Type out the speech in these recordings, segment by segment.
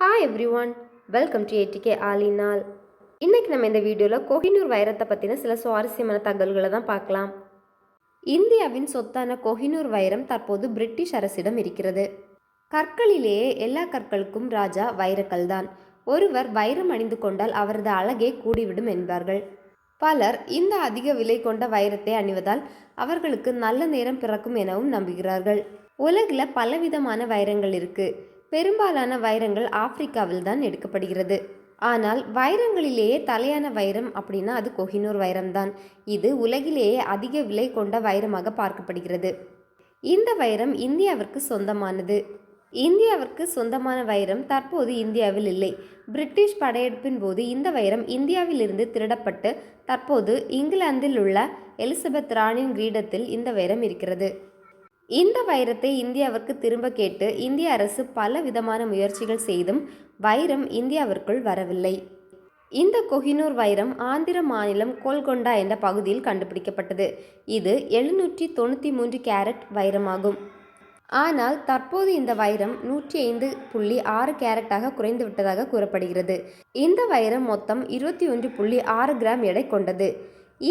Hi everyone welcome to ஏடிகே ஆலினால் இன்றைக்கி நம்ம இந்த வீடியோவில் கோஹினூர் வைரத்தை பற்றின சில சுவாரஸ்யமான தகவல்களை தான் பார்க்கலாம். இந்தியாவின் சொத்தான கோஹினூர் வைரம் தற்போது பிரிட்டிஷ் அரசிடம் இருக்கிறது. கற்களிலேயே எல்லா கற்களுக்கும் ராஜா வைரக்கல் தான். ஒருவர் வைரம் அணிந்து கொண்டால் அவரது அழகே கூடிவிடும் என்பார்கள். பலர் இந்த அதிக விலை கொண்ட வைரத்தை அணிவதால் அவர்களுக்கு நல்ல நேரம் பிறக்கும் எனவும் நம்புகிறார்கள். உலகில் பலவிதமான வைரங்கள் இருக்குது பெரும்பாலான வைரங்கள் ஆப்பிரிக்காவில் தான் எடுக்கப்படுகிறது. ஆனால் வைரங்களிலேயே தலையான வைரம் அப்படின்னா அது கொஹினூர் வைரம்தான். இது உலகிலேயே அதிக விலை கொண்ட வைரமாக பார்க்கப்படுகிறது. இந்த வைரம் இந்தியாவிற்கு சொந்தமானது. இந்தியாவிற்கு சொந்தமான வைரம் தற்போது இந்தியாவில் இல்லை. பிரிட்டிஷ் படையெடுப்பின் போது இந்த வைரம் இந்தியாவிலிருந்து திருடப்பட்டு தற்போது இங்கிலாந்தில் உள்ள எலிசபெத் ராணியின் கிரீடத்தில் இந்த வைரம் இருக்கிறது. இந்த வைரத்தை இந்தியாவிற்கு திரும்ப கேட்டு இந்திய அரசு பல விதமான முயற்சிகள் செய்தும் வைரம் இந்தியாவிற்குள் வரவில்லை. இந்த கொஹினூர் வைரம் ஆந்திர மாநிலம் கோல்கொண்டா என்ற பகுதியில் கண்டுபிடிக்கப்பட்டது. இது எழுநூற்றி தொண்ணூற்றி மூன்று கேரட் வைரமாகும். ஆனால் தற்போது இந்த வைரம் நூற்றி ஐந்து புள்ளி ஆறு கேரட்டாக குறைந்து விட்டதாக கூறப்படுகிறது. இந்த வைரம் மொத்தம் இருபத்தி ஒன்று புள்ளி ஆறு கிராம் எடை கொண்டது.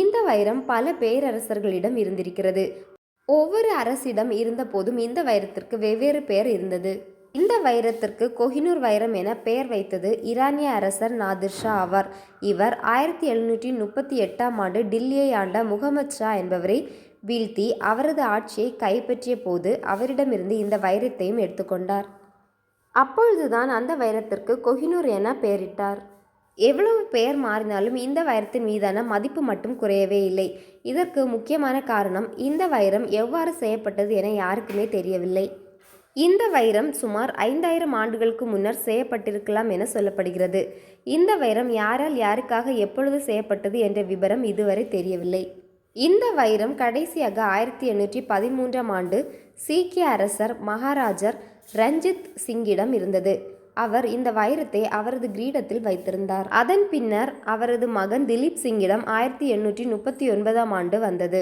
இந்த வைரம் பல பேரரசர்களிடம் இருந்திருக்கிறது. ஒவ்வொரு அரசிடம் இருந்தபோதும் இந்த வைரத்திற்கு வெவ்வேறு பெயர் இருந்தது. இந்த வைரத்திற்கு கொஹினூர் வைரம் என பெயர் வைத்தது ஈரானிய அரசர் நாதிர் ஷா ஆவார். இவர் ஆயிரத்தி எழுநூற்றி முப்பத்தி எட்டாம் ஆண்டு டில்லியை ஆண்ட முகமது ஷா என்பவரை வீழ்த்தி அவரது ஆட்சியை கைப்பற்றிய போது அவரிடமிருந்து இந்த வைரத்தையும் எடுத்துக்கொண்டார். அப்பொழுதுதான் அந்த வைரத்திற்கு கொஹினூர் என பெயரிட்டார். எவ்வளவு பெயர் மாறினாலும் இந்த வைரத்தின் மீதான மதிப்பு மட்டும் குறையவே இல்லை. இதற்கு முக்கியமான காரணம் இந்த வைரம் எவ்வாறு செய்யப்பட்டது என யாருக்குமே தெரியவில்லை. இந்த வைரம் சுமார் ஐந்தாயிரம் ஆண்டுகளுக்கு முன்னர் செய்யப்பட்டிருக்கலாம் என சொல்லப்படுகிறது. இந்த வைரம் யாரால் யாருக்காக எப்பொழுது செய்யப்பட்டது என்ற விவரம் இதுவரை தெரியவில்லை. இந்த வைரம் கடைசியாக ஆயிரத்தி எண்ணூற்றி பதிமூன்றாம் ஆண்டு சீக்கிய அரசர் மகாராஜர் ரஞ்சித் சிங்கிடம் இருந்தது. அவர் இந்த வைரத்தை அவரது கிரீடத்தில் வைத்திருந்தார். அதன் பின்னர் அவரது மகன் திலீப் சிங்கிடம் ஆயிரத்தி எண்ணூற்றி முப்பத்தி ஒன்பதாம் ஆண்டு வந்தது.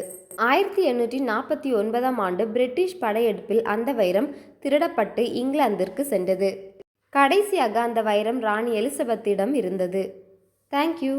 ஆயிரத்தி எண்ணூற்றி நாற்பத்தி ஒன்பதாம் ஆண்டு பிரிட்டிஷ் படையெடுப்பில் அந்த வைரம் திருடப்பட்டு இங்கிலாந்திற்கு சென்றது. கடைசியாக அந்த வைரம் ராணி எலிசபெத்திடம் இருந்தது. தேங்க்யூ